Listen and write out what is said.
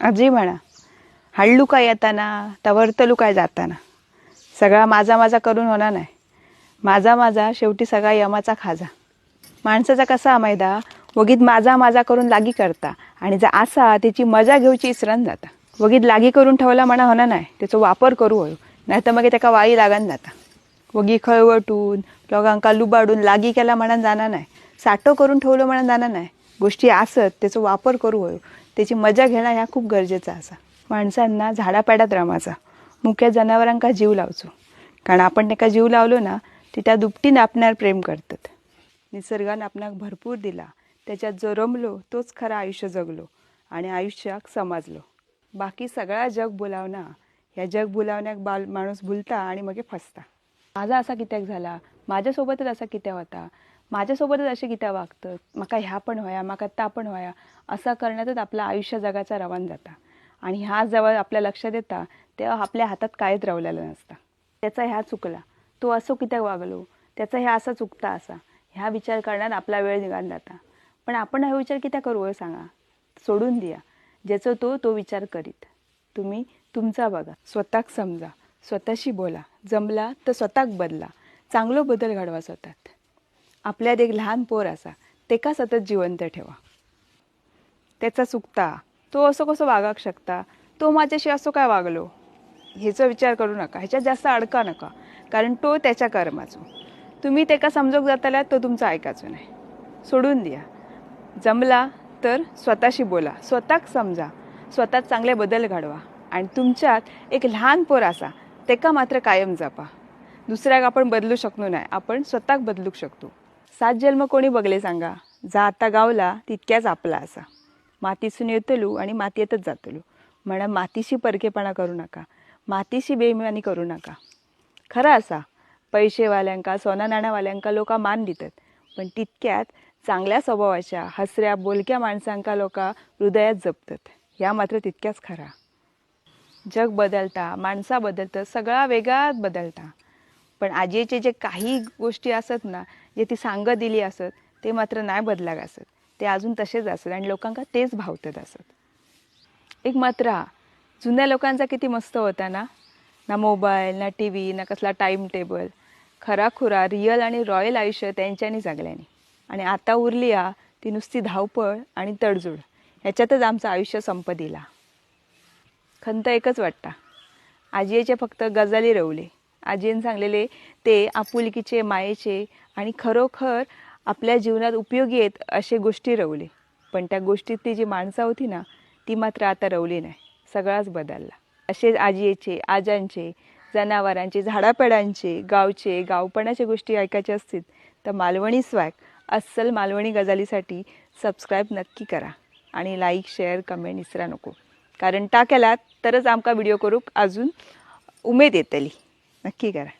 आजी म्हणा हळलू काय येताना तवरतलू काय जाताना. सगळा माझा माझा करून होणार नाही. माझा माझा शेवटी सगळा यमाचा खाजा. माणसाचा कसा मैदा वगीत माझा माझा करून लागी करता आणि जर असा त्याची मजा घेऊची इसरण जाता. वगीत लागी करून ठेवला म्हणा होणार नाही त्याचा वापर करू हयो. नाही तर मग त्याका वाई लागन जाता. वगी खळवटून लोकांका लुबाडून लागी केला म्हणान जाणार नाही. साठो करून ठेवलं म्हणान जाणार नाही. गोष्टी असत त्याचा वापर करू हयो. त्याची मजा घेणं ह्या खूप गरजेचं असा. माणसांना झाडापाड्यात रमाचा मुख्य जनावरांका जीव लावचो. कारण आपण त्याका जीव लावलो ना ती त्या दुपटीन आपणार प्रेम करतात. निसर्गानं आपणाक भरपूर दिला. त्याच्यात जो रमलो तोच खरा आयुष्य जगलो आणि आयुष्याक समजलो. बाकी सगळा जग बोलावना ह्या जग बोलावण्याक बाल माणूस भुलता आणि मग फसता. माझा असा कित्याक झाला? माझ्यासोबतच असा कित्याक होता? माझ्यासोबतच असे कित्या वागतं. म्हाका ह्या पण व्हाया म्हाका त्या पण व्हाया. असा करण्यातच आपलं आयुष्य जगाचा रवान जाता. आणि ह्या जवळ आपल्या लक्षात येता तेव्हा आपल्या हातात कायच रावलेलं नसतं. त्याचा ह्या चुकला. तो असो कित्याक वागलो त्याचा ह्या असा चुकता असा. ह्या विचार करण्यात आपला वेळ निघाला जाता. पण आपण हा विचार कित्या करू हो सांगा? सोडून द्या. ज्याचं तो तो विचार करीत. तुम्ही तुमचा बघा. स्वतःक समजा. स्वतःशी बोला. जमला तर स्वतःक बदला. चांगलो बदल घडवा स्वतःत. आपल्यात एक लहान पोर असा. तेका सतत जिवंत ठेवा. त्याचा चुकता तो असं कसं वागाक शकता? तो माझ्याशी असं काय वागलो? ह्याचा विचार करू नका. ह्याच्यात जास्त अडका नका. कारण तो त्याच्या कर्माचो. तुम्ही तेका समजूक जाताल्यात तो तुमचा ऐकायचो नाही. सोडून द्या. जमला तर स्वतःशी बोला. स्वतःक समजा. स्वतःत चांगले बदल घडवा. आणि तुमच्यात एक लहान पोर असा. तेका मात्र कायम जपा. दुसऱ्याक आपण बदलू शकलो नाही. आपण स्वतःक बदलूक शकतो. सात जन्म कोणी बघले सांगा? जा आता गावला तितक्याच आपला असा. मातीसून येतलू आणि मातयेतच जातलू. म्हणा मातीशी परकेपणा करू नका. मातीशी बेईमानी करू नका. खरं असा. पैसेवाल्यांका सोना नाण्यावाल्यांका लोकां मान दितात. पण तितक्यात चांगल्या स्वभावाच्या हसऱ्या बोलक्या माणसांका लोकां हृदयात जपतात. ह्या मात्र तितक्याच खरा. जग बदलता माणसा बदलतं सगळा वेगात बदलता. पण आजीचे जे काही गोष्टी असत ना जे ती सांग दिली असत ते मात्र नाही बदलाग असत. ते अजून तसेच असत आणि लोकांका तेच भावतात असत. एक मात्र हा जुन्या लोकांचा किती मस्त होता ना? ना मोबाईल ना टी व्ही ना कसला टाईम टेबल. खरा खुरा रिअल आणि रॉयल आयुष्य त्यांच्यानी जगल्याने. आणि आता उरली हा ती नुसती धावपळ आणि तडजोड. ह्याच्यातच आमचं आयुष्य संप दिला खंत एकच वाटता. आजीचे फक्त गजाली रवले. आजीने सांगलेले ते आपुलकीचे मायेचे आणि खरोखर आपल्या जीवनात उपयोगी आहेत असे गोष्टी रवले. पण त्या गोष्टीतली जी माणसं होती ना ती मात्र आता रवली नाही. सगळाच बदलला. असे आजीचे आजांचे जनावरांचे झाडापेडांचे गावचे गावपणाचे गोष्टी ऐकायचे असतील तर मालवणी स्वॅग अस्सल मालवणी गजालीसाठी सबस्क्राईब नक्की करा आणि लाईक शेअर कमेंट इसरा नको. कारण ता केलात तरच आमका व्हिडिओ करूक अजून उमेद येतली. नक्की करा